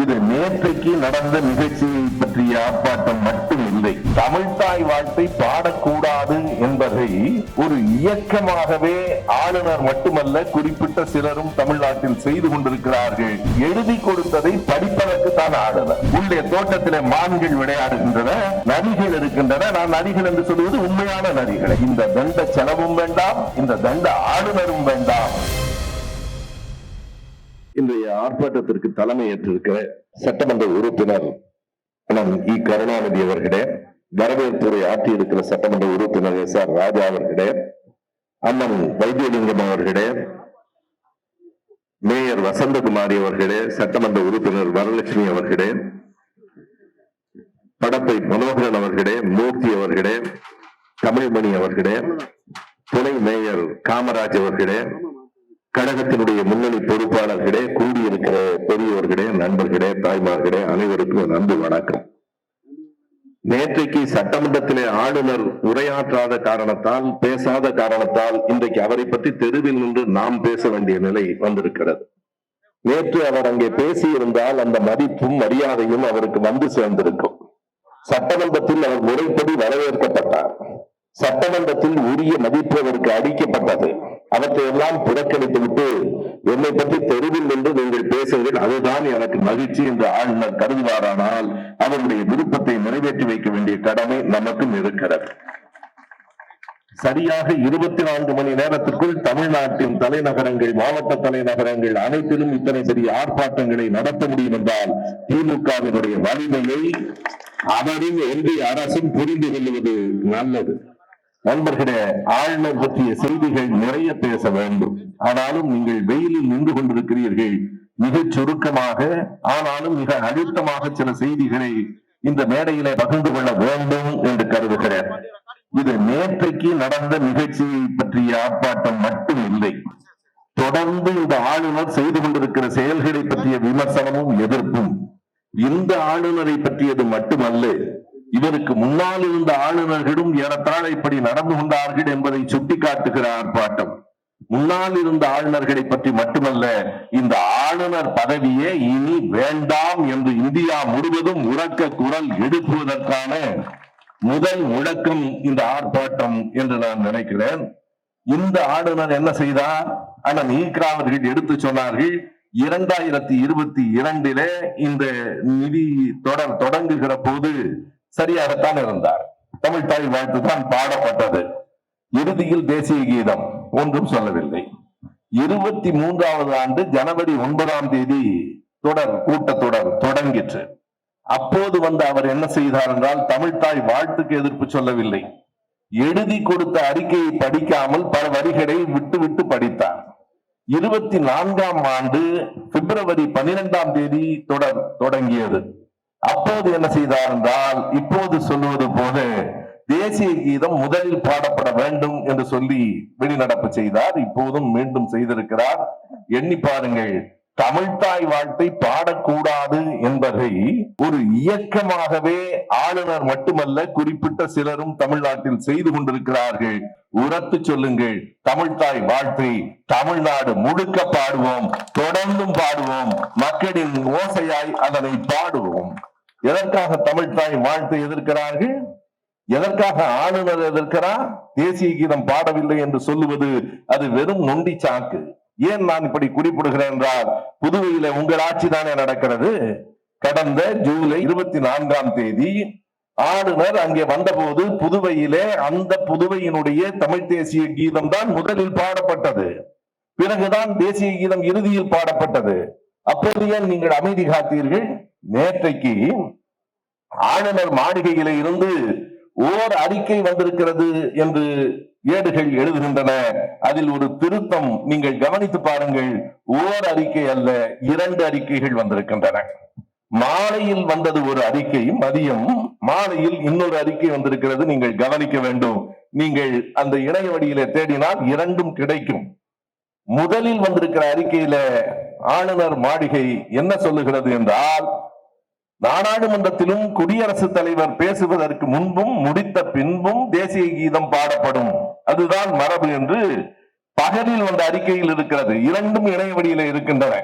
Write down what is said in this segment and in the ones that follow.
இது நேற்றைக்கு நடந்த நிகழ்ச்சியை பற்றிய ஆர்ப்பாட்டம் மட்டும் இல்லை. தமிழ்தாய் வாழ்த்தை பாடக்கூடாது என்பதை ஒரு இயக்கமாகவே ஆளுநர் மட்டுமல்ல குறிப்பிட்ட சிலரும் தமிழ்நாட்டில் செய்து கொண்டிருக்கிறார்கள். எழுதி கொடுத்ததை படிப்பதற்கு தான் ஆளுநர். உள்ளே தோட்டத்திலே மான்கள் விளையாடுகின்றன நரிகள் இருக்கின்றன. நான் நரிகள் என்று சொல்வது உண்மையான நரிகள். இந்த தண்ட செலவும் வேண்டாம் இந்த தண்ட ஆளுநரும் வேண்டாம். இன்றைய ஆர்ப்பாட்டத்திற்கு தலைமை ஏற்றிருக்கிற சட்டமன்ற உறுப்பினர் நம் இ. கருணாநிதி அவர்களே வரவேற்புரை ஆற்றியிருக்கிற சட்டமன்ற உறுப்பினர் எஸ். ஆர். ராஜா அவர்களே அண்ணன் வைத்தியலிங்கம் அவர்களே மேயர் வசந்தகுமாரி அவர்களே சட்டமன்ற உறுப்பினர் வரலட்சுமி அவர்களே படப்பை மனோகரன் அவர்களே மூர்த்தி அவர்களே தமிழ்மணி அவர்களே துணை மேயர் காமராஜ் அவர்களே கழகத்தினுடைய முன்னணி பொறுப்பாளர்களே கூடியிருக்கிற பெரியவர்களே நண்பர்களே தாய்மார்களே அனைவருக்கும் நன்றி வணக்கம். நேற்றைக்கு சட்டமன்றத்திலே ஆளுநர் உரையாற்றாத காரணத்தால் பேசாத காரணத்தால் இன்றைக்கு அவரை பற்றி தெருவில் நின்று நாம் பேச வேண்டிய நிலை வந்திருக்கிறது. நேற்று அவர் அங்கே பேசியிருந்தால் அந்த மதிப்பும் மரியாதையும் அவருக்கு வந்து சேர்ந்திருக்கும். சட்டமன்றத்தில் அவர் முறைப்படி வரவேற்கப்பட்டார். சட்டமன்றத்தில் உரிய மதிப்பு அவருக்கு அளிக்கப்பட்டது. அவற்றையெல்லாம் புறக்கணித்து விட்டு என்னை பற்றி தெருவில் நின்று நீங்கள் பேசுங்கள். அதுதான் எனக்கு மகிழ்ச்சி என்று ஆளுநர் கருதுவாரானால் அவருடைய விருப்பத்தை நிறைவேற்றி வைக்க வேண்டிய கடமை நமக்கும் இருக்கிறது. சரியாக இருபத்தி நான்கு மணி நேரத்திற்குள் தமிழ்நாட்டின் தலைநகரங்கள் மாவட்ட தலைநகரங்கள் அனைத்திலும் இத்தனை பெரிய ஆர்ப்பாட்டங்களை நடத்த முடியும் என்றால் திமுகவினுடைய வலிமையை அவரின் ஒன்றிய அரசும் புரிந்து கொள்வது நல்லது. நண்பர்களே ஆளுநர் பற்றிய செய்திகள் நிறைய பேச வேண்டும். ஆனாலும் நீங்கள் வெயிலில் நின்று கொண்டிருக்கிறீர்கள். மிகச் சுருக்கமாக ஆனாலும் மிக அழுத்தமாக சில செய்திகளை இந்த மேடையிலே பகிர்ந்து கொள்ள வேண்டும் என்று கருதுகிறேன். இது நேற்றைக்கு நடந்த நிகழ்ச்சியை பற்றிய ஆர்ப்பாட்டம் மட்டும் இல்லை. தொடர்ந்து இந்த ஆளுநர் செய்து கொண்டிருக்கிற செயல்களை பற்றிய விமர்சனமும் எதிர்ப்பும். இந்த ஆளுநரை பற்றியது மட்டுமல்ல இவருக்கு முன்னால் இருந்த ஆளுநர்களும் ஏறத்தாழ இப்படி நடந்து கொண்டார்கள் என்பதை சுட்டிக்காட்டுகிற ஆர்ப்பாட்டம். முன்னால் இருந்த ஆளுநர்களை பற்றி மட்டுமல்ல இந்த ஆளுநர் பதவியே இனி வேண்டாம் என்று இந்தியா முழுவதும் உறக்க குரல் எழுப்புவதற்கான முதல் முழக்கம் இந்த ஆர்ப்பாட்டம் என்று நான் நினைக்கிறேன். இந்த ஆளுநர் என்ன செய்தார்? அண்ணன் ஈக்ரா அவர்கள் எடுத்து சொன்னார்கள் இரண்டாயிரத்தி இருபத்தி இரண்டிலே இந்த நிதி தொடர் தொடங்குகிற போது சரியாகத்தான் இருந்தார். தமிழ் தாய் வாழ்த்து தான் பாடப்பட்டது. இறுதியில் தேசிய கீதம் ஒன்றும் சொல்லவில்லை. இருபத்தி மூன்றாவது ஆண்டு ஜனவரி ஒன்பதாம் தேதி தொடர் கூட்டத்தொடர் தொடங்கிற்று. அப்போது வந்து அவர் என்ன செய்தார் என்றால் தமிழ்தாய் வாழ்த்துக்கு எதிர்ப்பு சொல்லவில்லை. எழுதி கொடுத்த அறிக்கையை படிக்காமல் பல வரிகளை விட்டு விட்டு படித்தார். இருபத்தி நான்காம் ஆண்டு பிப்ரவரி பனிரெண்டாம் தேதி தொடர் தொடங்கியது. அப்போது என்ன செய்தார் என்றால் இப்போது சொல்லுவது போல தேசிய கீதம் முதலில் பாடப்பட வேண்டும் என்று சொல்லி வெளிநடப்பு செய்தார். இப்போதும் மீண்டும் செய்திருக்கிறார். எண்ணி பாருங்கள் தமிழ்தாய் வாழ்த்தை பாடக்கூடாது என்பதை ஒரு இயக்கமாகவே ஆளுநர் மட்டுமல்ல குறிப்பிட்ட சிலரும் தமிழ்நாட்டில் செய்து கொண்டிருக்கிறார்கள். உரத்து சொல்லுங்கள் தமிழ்தாய் வாழ்த்தை தமிழ்நாடு முழுக்க பாடுவோம் தொடர்ந்தும் பாடுவோம் மக்களின் ஓசையாய் அதனை பாடுவோம். எதற்காக தமிழ்தாய் வாழ்த்து எதிர்க்கிறார்கள்? எதற்காக ஆளுநர் எதிர்க்கிறார்? தேசிய கீதம் பாடவில்லை என்று சொல்லுவது அது வெறும் நொண்டி சாக்கு. ஏன் நான் இப்படி குறிப்பிடுகிறேன் என்றால் புதுவையில உங்கள் ஆட்சி தானே நடக்கிறது? கடந்த ஜூலை இருபத்தி நான்காம் தேதி ஆளுநர் அங்கே வந்தபோது புதுவையிலே அந்த புதுவையினுடைய தமிழ் தேசிய கீதம் தான் முதலில் பாடப்பட்டது. பிறகுதான் தேசிய கீதம் இறுதியில் பாடப்பட்டது. அப்போது ஏன் நீங்கள் அமைதி காத்தீர்கள்? நேற்றைக்கு ஆளுநர் மாளிகையில இருந்து ஓர் அறிக்கை வந்திருக்கிறது என்று ஏடுகள் எழுதுகின்றன. அதில் ஒரு திருத்தம் நீங்கள் கவனித்து பாருங்கள். ஓர் அறிக்கை அல்ல இரண்டு அறிக்கைகள் வந்திருக்கின்றன. மாலையில் வந்தது ஒரு அறிக்கை மதியம் மாலையில் இன்னொரு அறிக்கை வந்திருக்கிறது. நீங்கள் கவனிக்க வேண்டும். நீங்கள் அந்த இணைய வழியில தேடினால் இரண்டும் கிடைக்கும். முதலில் வந்திருக்கிற அறிக்கையில ஆளுநர் மாளிகை என்ன சொல்லுகிறது என்றால் நாடாளுமன்றத்திலும் குடியரசுத் தலைவர் பேசுவதற்கு முன்பும் முடித்த பின்பும் தேசிய கீதம் பாடப்படும். அதுதான் மரபு என்று பகலில் வந்த அறிக்கையில் இருக்கிறது. இரண்டும் இணையவழியில இருக்கின்றன.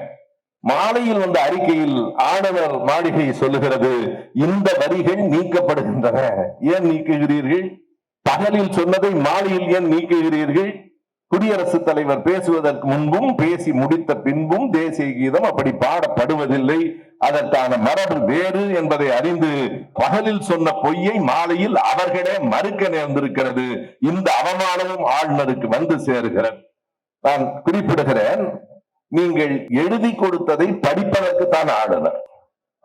மாலையில் வந்த அறிக்கையில் ஆடவர் மாளிகை சொல்லுகிறது இந்த வரிகள் நீக்கப்படுகின்றன. ஏன் நீக்குகிறீர்கள்? பகலில் சொன்னதை மாலையில் ஏன் நீக்குகிறீர்கள்? குடியரசுத் தலைவர் பேசுவதற்கு முன்பும் பேசி முடித்த பின்பும் தேசிய கீதம் அப்படி பாடப்படுவதில்லை. அதற்கான மரபு வேறு என்பதை அறிந்து பகலில் சொன்ன பொய்யை மாலையில் அவர்களே மறுக்க நேர்ந்திருக்கிறது. இந்த அவமானமும் ஆளுநருக்கு வந்து சேருகிறது. நான் குறிப்பிடுகிறேன் நீங்கள் எழுதி கொடுத்ததை படிப்பதற்கு தான் ஆளுநர்.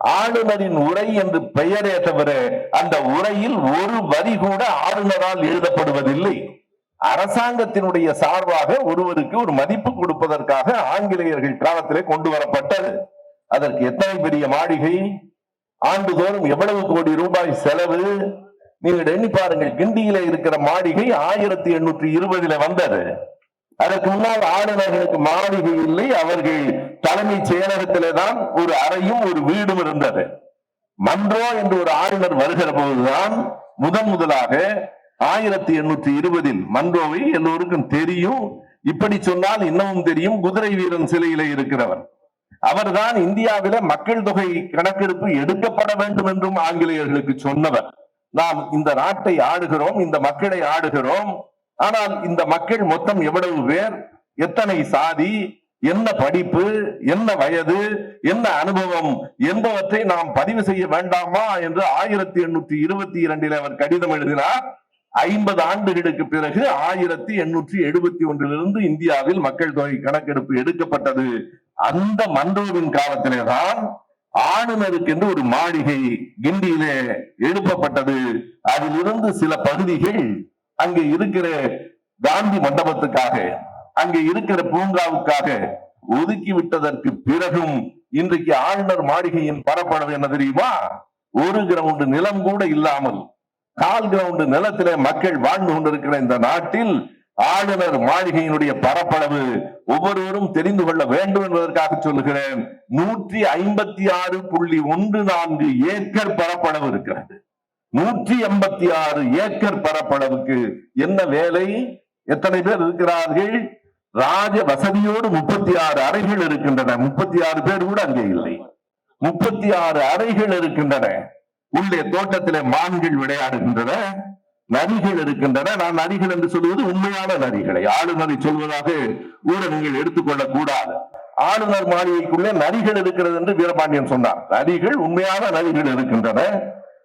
ஆளுநரின் உரை என்று பெயரே தவிர அந்த உரையில் ஒரு வரி கூட ஆளுநரால் எழுதப்படுவதில்லை. அரசாங்கத்தினுடைய சார்பாக ஒருவருக்கு ஒரு மதிப்பு கொடுப்பதற்காக ஆங்கிலேயர்கள் காலத்திலே கொண்டு வரப்பட்டது. அதற்கு எத்தனை பெரிய மாளிகை? ஆண்டுதோறும் எவ்வளவு கோடி ரூபாய் செலவு? நீங்கள் எண்ணி பாருங்கள் கிண்டியில இருக்கிற மாளிகை ஆயிரத்தி எண்ணூற்றி இருபதுல வந்தது. அதற்கு முன்னால் ஆளுநர்களுக்கு மாளிகை இல்லை அவர்கள் தலைமைச் செயலகத்திலே தான் ஒரு அறையும் ஒரு வீடும் இருந்தது. மன்றோ என்று ஒரு ஆளுநர் வருகிற போதுதான் முதன் முதலாக ஆயிரத்தி எண்ணூத்தி இருபதில் மன்றோவை எல்லோருக்கும் தெரியும். இப்படி சொன்னால் இன்னமும் தெரியும். குதிரை வீரன் சிலையில இருக்கிறவர். அவர்தான் இந்தியாவில மக்கள் தொகை கணக்கெடுப்பு எடுக்கப்பட வேண்டும் என்றும் ஆங்கிலேயர்களுக்கு சொன்னவர். நாம் இந்த நாட்டை ஆடுகிறோம் இந்த மக்களை ஆடுகிறோம். ஆனால் இந்த மக்கள் மொத்தம் எவ்வளவு பேர்? எத்தனை சாதி? என்ன படிப்பு? என்ன வயது? என்ன அனுபவம்? என்பவற்றை நாம் பதிவு செய்ய வேண்டாமா? என்று ஆயிரத்தி எண்ணூத்தி இருபத்தி இரண்டில் அவர் கடிதம் எழுதினார். ஐம்பது ஆண்டுகளுக்கு பிறகு ஆயிரத்தி எண்ணூற்றி எழுபத்தி ஒன்றிலிருந்து இந்தியாவில் மக்கள் தொகை கணக்கெடுப்பு எடுக்கப்பட்டது. அந்த மன்றோவின் காலத்திலே தான் ஆளுநருக்கு என்று ஒரு மாளிகை கிண்டியிலே எழுப்பப்பட்டது. அதிலிருந்து சில பகுதிகள் அங்கே இருக்கிற காந்தி மண்டபத்துக்காக அங்கே இருக்கிற பூங்காவுக்காக ஒதுக்கி விட்டதற்கு பிறகும் இன்றைக்கு ஆளுநர் மாளிகையின் பரப்பளவு என்ன தெரியுமா? ஒரு கிரவுண்ட் நிலம் கூட இல்லாமல் கால் கிரவுண்ட் நிலத்திலே மக்கள் வாழ்ந்து கொண்டிருக்கிற இந்த நாட்டில் ஆளுநர் மாளிகையினுடைய பரப்பளவு ஒவ்வொருவரும் தெரிந்து கொள்ள வேண்டும் என்பதற்காக சொல்லுகிறேன். நூற்றி ஐம்பத்தி ஆறு புள்ளி ஒன்று நான்கு ஏக்கர் பரப்பளவு இருக்கிறது. நூற்றி எண்பத்தி ஆறு ஏக்கர் பரப்பளவுக்கு என்ன வேலை? எத்தனை பேர் இருக்கிறார்கள்? ராஜ வசதியோடு முப்பத்தி ஆறு அறைகள் இருக்கின்றன. முப்பத்தி ஆறு பேர் கூட அங்கே இல்லை. முப்பத்தி ஆறு அறைகள் இருக்கின்றன. உள்ளே தோட்டத்திலே மான்கள் விளையாடுகின்றன நரிகள் இருக்கின்றன. நான் நரிகள் என்று சொல்வது உண்மையான நரிகளை. ஆளுநரை சொல்வதாக ஊடகங்கள் எடுத்துக்கொள்ளக் கூடாது ஆளுநர் மாளிகைக்குள்ளே நரிகள் இருக்கிறது என்று வீரபாண்டியன் சொன்னார். நரிகள் உண்மையான நரிகள் இருக்கின்றன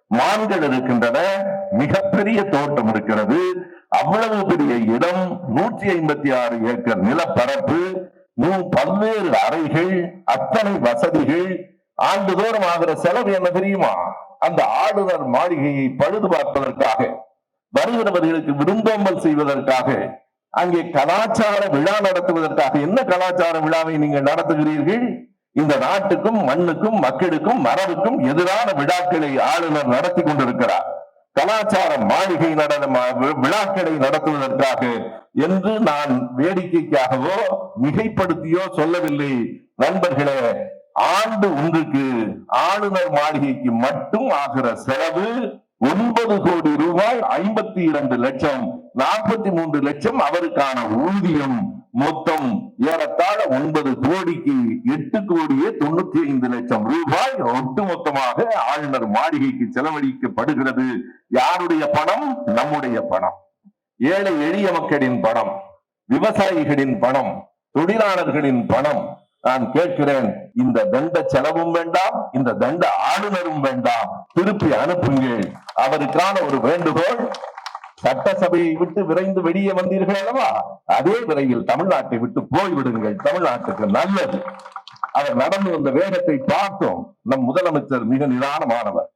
மான்கள் இருக்கின்றன மிகப்பெரிய தோட்டம் இருக்கிறது. அவ்வளவு பெரிய இடம் நூற்றி ஐம்பத்தி ஆறு ஏக்கர் நிலப்பரப்பு நூ- பல்வேறு அறைகள் அத்தனை வசதிகள் ஆண்டுதோறும் ஆகிற செலவு என்ன தெரியுமா? அந்த ஆளுநர் மாளிகையை பழுது பார்ப்பதற்காக வருகிறவர்களுக்கு விரும்பாமல் செய்வதற்காக அங்கே கலாச்சார விழா நடத்துவதற்காக என்ன கலாச்சார விழாவை நீங்கள் நடத்துகிறீர்கள்? இந்த நாட்டுக்கும் மண்ணுக்கும் மக்களுக்கும் மரபுக்கும் எதிரான விழாக்களை ஆளுநர் நடத்தி கொண்டிருக்கிறார். கலாச்சார மாளிகை நடன விழாக்களை நடத்துவதற்காக என்று நான் வேடிக்கைக்காகவோ மிகைப்படுத்தியோ சொல்லவில்லை. நண்பர்களே ஆண்டு ஒன்றுக்கு ஆளுநர் மாளிகைக்கு மட்டும் ஆகிற செலவு ஒன்பது கோடி ரூபாய் ஐம்பத்தி இரண்டு லட்சம் நாற்பத்தி மூன்று லட்சம் அவருக்கான ஊதியம். மொத்தம் ஏறத்தாழ ஒன்பது கோடிக்கு எட்டு கோடியே தொண்ணூத்தி ஐந்து லட்சம் ரூபாய் ஒட்டுமொத்தமாக ஆளுநர் மாளிகைக்கு செலவழிக்கப்படுகிறது. யாருடைய பணம்? நம்முடைய பணம். ஏழை எளிய மக்களின் பணம் விவசாயிகளின் பணம் தொழிலாளர்களின் பணம் நான் கேட்கிறேன் இந்த தண்ட செலவும் வேண்டாம் இந்த தண்ட ஆளுநரும் வேண்டாம். திருப்பி அனுப்புங்கள். அவருக்கான ஒரு வேண்டுகோள் சட்டசபையை விட்டு விரைந்து வெளியே வந்தீர்கள் அல்லவா? அதே விரைவில் தமிழ்நாட்டை விட்டு போய்விடுங்கள். தமிழ்நாட்டுக்கு நல்லது. அவர் நடந்து வந்த வேகத்தை பார்த்தோம். நம் முதலமைச்சர் மிக நிதானமானவர்.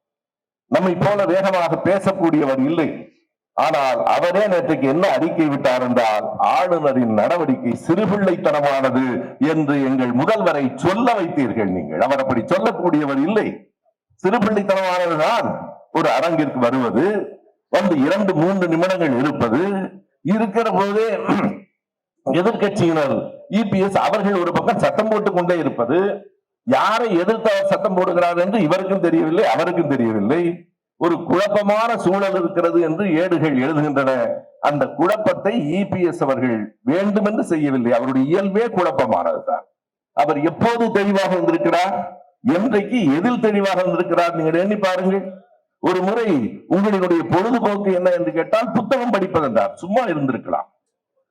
நம்மை போல வேகமாக பேசக்கூடியவர் இல்லை. ஆனால் அவரே நேற்றுக்கு என்ன அறிக்கை விட்டார் என்றால் ஆளுநரின் நடவடிக்கை சிறுபிள்ளைத்தனமானது என்று எங்கள் முதல்வரை சொல்ல வைத்தீர்கள் நீங்கள். அவர் அப்படி சொல்லக்கூடியவர் இல்லை. சிறுபிள்ளைத்தனமானதுதான் ஒரு அரங்கிற்கு வருவது வந்து இரண்டு மூன்று நிமிடங்கள் இருப்பது இருக்கிற போதே எதிர்க்கட்சியினர் இபிஎஸ் அவர்கள் ஒரு பக்கம் சத்தம் போட்டுக் கொண்டே இருப்பது யாரை எதிர்த்து அவர் சத்தம் போடுகிறார் என்று இவருக்கும் தெரியவில்லை அவருக்கும் தெரியவில்லை. ஒரு குழப்பமான சூழல் இருக்கிறது என்று ஏடுகள் எழுதுகின்றன. அந்த குழப்பத்தை இபிஎஸ் அவர்கள் வேண்டுமென்று செய்யவில்லை. அவருடைய இயல்பே குழப்பமானதுதான். அவர் எப்போது தெளிவாக வந்திருக்கிறார்? என்றைக்கு எதில் தெளிவாக வந்திருக்கிறார்? நீங்கள் எண்ணி பாருங்கள். ஒரு முறை உங்களினுடைய பொழுதுபோக்கு என்ன என்று கேட்டால் புத்தகம் படிப்பதென்றார் சும்மா இருந்திருக்கலாம்.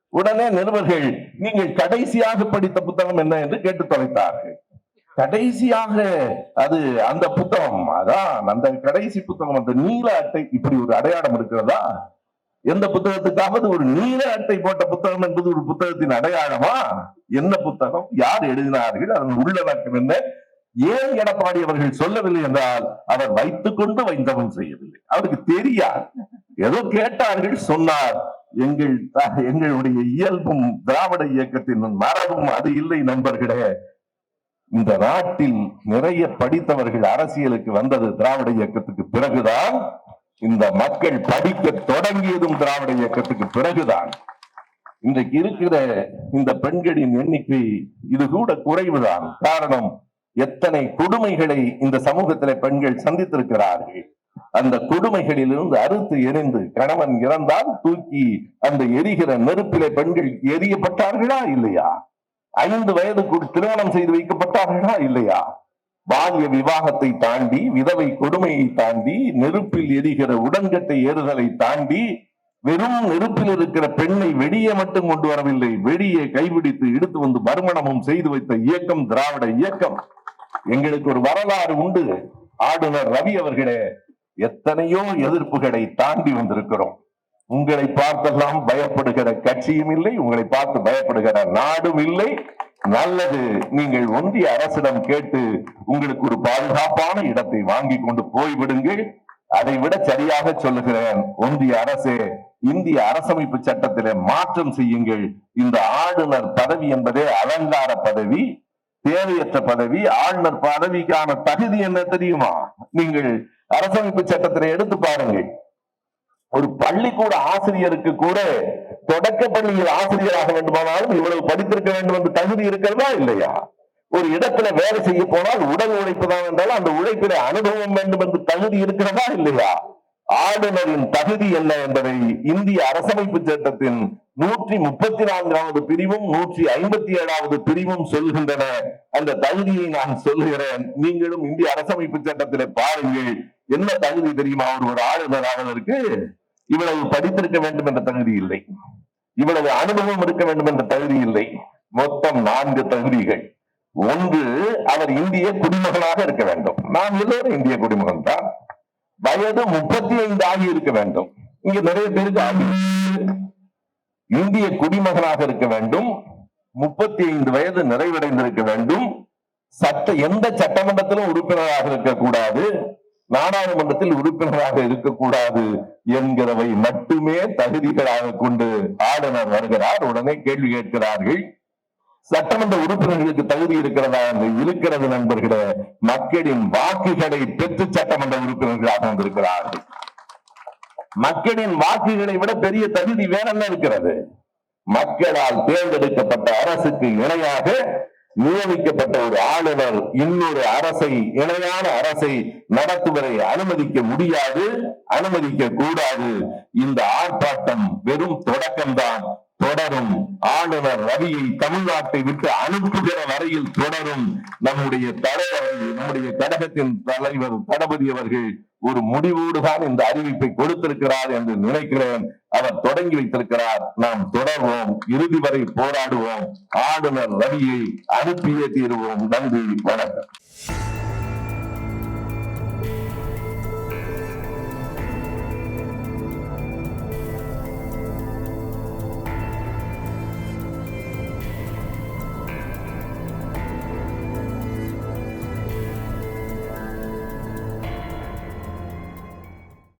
உடனே நிருபர்கள் நீங்கள் கடைசியாக படித்த புத்தகம் என்ன என்று கேட்டு தொலைத்தார்கள். கடைசியாக அது அந்த புத்தகம் அதான் அந்த கடைசி புத்தகம் அந்த நீல அட்டை இப்படி ஒரு அடையாளம் இருக்கிறதா? எந்த புத்தகத்துக்காவது ஒரு நீல அட்டை போட்ட புத்தகம் என்பது ஒரு புத்தகத்தின் அடையாளமா? என்ன புத்தகம்? யார் எழுதினார்கள்? அதன் உள்ளடக்கம் என்ன? ஏன் எடப்பாடி அவர்கள் சொல்லவில்லை என்றால் அவர் வைத்துக் கொண்டு வைந்தவன் செய்யவில்லை. அவருக்கு தெரியாது. ஏதோ கேட்டார்கள் சொன்னார். எங்கள் எங்களுடைய இயல்பும் திராவிட இயக்கத்தின் மரபும் அது இல்லை நண்பர்களே. இந்த நாட்டில் நிறைய படித்தவர்கள் அரசியலுக்கு வந்தது திராவிட இயக்கத்துக்கு பிறகுதான். இந்த மக்கள் படிக்க தொடங்கியதும் திராவிட இயக்கத்துக்கு பிறகுதான். இன்றைக்கு இருக்கிற இந்த பெண்களின் எண்ணிக்கை இது கூட குறைவுதான். காரணம் எத்தனை கொடுமைகளை இந்த சமூகத்தில பெண்கள் சந்தித்திருக்கிறார்கள். அந்த கொடுமைகளிலிருந்து அறுத்து எரிந்து கணவன் இறந்தால் தூக்கி அந்த எரிகிற நெருப்பிலே பெண்கள் எரியப்பட்டார்களா இல்லையா? ஐந்து வயதுக்கு திருமணம் செய்து வைக்கப்பட்டார்களா? இல்லையா. பால்ய விவாகத்தை தாண்டி விதவை கொடுமையை தாண்டி நெருப்பில் எரிகிற உடன்கட்டை ஏறுதலை தாண்டி வெறும் நெருப்பில் இருக்கிற பெண்ணை வெளியே மட்டும் கொண்டு வரவில்லை. வெளியே கைபிடித்து இழுத்து வந்து மறுமணமும் செய்து வைத்த இயக்கம் திராவிட இயக்கம். எங்களுக்கு ஒரு வரலாறு உண்டு. ஆளுநர் ரவி அவர்களே எத்தனையோ எதிர்ப்புகளை தாண்டி வந்திருக்கிறோம். உங்களை பார்த்தெல்லாம் பயப்படுகிற கட்சியும் இல்லை உங்களை பார்த்து பயப்படுகிற நாடும் இல்லை. நல்லது நீங்கள் ஒன்றிய அரசிடம் கேட்டு உங்களுக்கு ஒரு பாதுகாப்பான இடத்தை வாங்கி கொண்டு போய்விடுங்கள். அதை விட சரியாக சொல்லுகிறேன் ஒன்றிய அரசே இந்திய அரசமைப்பு சட்டத்திலே மாற்றம் செய்யுங்கள். இந்த ஆளுநர் பதவி என்பதே அலங்கார பதவி தேவையற்ற பதவி ஆளுநர் பதவிக்கான தகுதி என்ன தெரியுமா? நீங்கள் அரசமைப்பு சட்டத்திலே எடுத்து பாருங்கள். ஒரு பள்ளிக்கூட ஆசிரியருக்கு கூட தொடக்க பள்ளியில் ஆசிரியராக வேண்டுமானாலும் இவ்வளவு படித்திருக்க வேண்டும் என்று தகுதி இருக்கிறதா இல்லையா? ஒரு இடத்துல வேலை செய்ய போனால் உடல் உழைப்பு தான் என்றால் அந்த உழைப்பில அனுபவம் வேண்டும் என்று தகுதி இருக்கிறதா இல்லையா? ஆளுநரின் தகுதி என்ன என்பதை இந்திய அரசமைப்பு சட்டத்தின் நூற்றி முப்பத்தி நான்காவது பிரிவும் நூற்றி ஐம்பத்தி ஏழாவது பிரிவும் சொல்கின்றன. அந்த தகுதியை நான் சொல்லுகிறேன். நீங்களும் இந்திய அரசமைப்பு சட்டத்திலே பாருங்கள். என்ன தகுதி தெரியுமா? அவர் ஒரு ஆளுநர் இருக்கு இவ்வளவு படித்திருக்க வேண்டும் என்ற தகுதி இல்லை. இவ்வளவு அனுபவம் இருக்க வேண்டும் என்ற தகுதி இல்லை. மொத்தம் நான்கு தகுதிகள். ஒன்று அவர் இந்திய குடிமகனாக இருக்க வேண்டும். நாம் எல்லோரும் இந்திய குடிமகன் தான். வயது முப்பத்தி ஐந்து ஆகி இருக்க வேண்டும். இங்க நிறைய பேருக்கு ஆகி இந்திய குடிமகனாக இருக்க வேண்டும். முப்பத்தி ஐந்து வயது நிறைவடைந்திருக்க வேண்டும். சட்ட எந்த சட்டமன்றத்திலும் உறுப்பினராக இருக்கக்கூடாது. நாடாளுமன்றத்தில் உறுப்பினராக இருக்கக்கூடாது என்கிறவை மட்டுமே தகுதிகளாக கொண்டு ஆளுநர் வருகிறார். உடனே கேள்வி கேட்கிறார்கள். சட்டமன்ற உறுப்பினர்களுக்கு தகுதி இருக்கிறதா என்று இருக்கிறது நண்பர்களே மக்களின் வாக்குகளை பெற்று சட்டமன்ற உறுப்பினர்களாக வந்திருக்கிறார்கள். மக்களின் வாக்குகளை விட பெரிய தகுதி வேற என்ன இருக்கிறது? மக்களால் தேர்ந்தெடுக்கப்பட்ட அரசுக்கு இணையாக நியமிக்கப்பட்ட ஒரு ஆளுநர் இன்னொரு அரசை இணையான அரசை நடத்துவதை அனுமதிக்க முடியாது அனுமதிக்க கூடாது. இந்த ஆர்ப்பாட்டம் வெறும் தொடக்கம்தான். தொடரும். ஆளுநர் ரவியை தமிழ்நாட்டை விட்டு அனுப்புகிற வரையில் தொடரும். நம்முடைய தலைவர் நம்முடைய கழகத்தின் தலைவர் தளபதி அவர்கள் ஒரு முடிவோடு தான் இந்த அறிவிப்பை கொடுத்திருக்கிறார் என்று நினைக்கிறேன். அவர் தொடங்கி வைத்திருக்கிறார். நாம் தொடர்வோம். இறுதி வரை போராடுவோம். ஆளுநர் ரவியை அனுப்பியே தீருவோம். நன்றி வணக்கம்.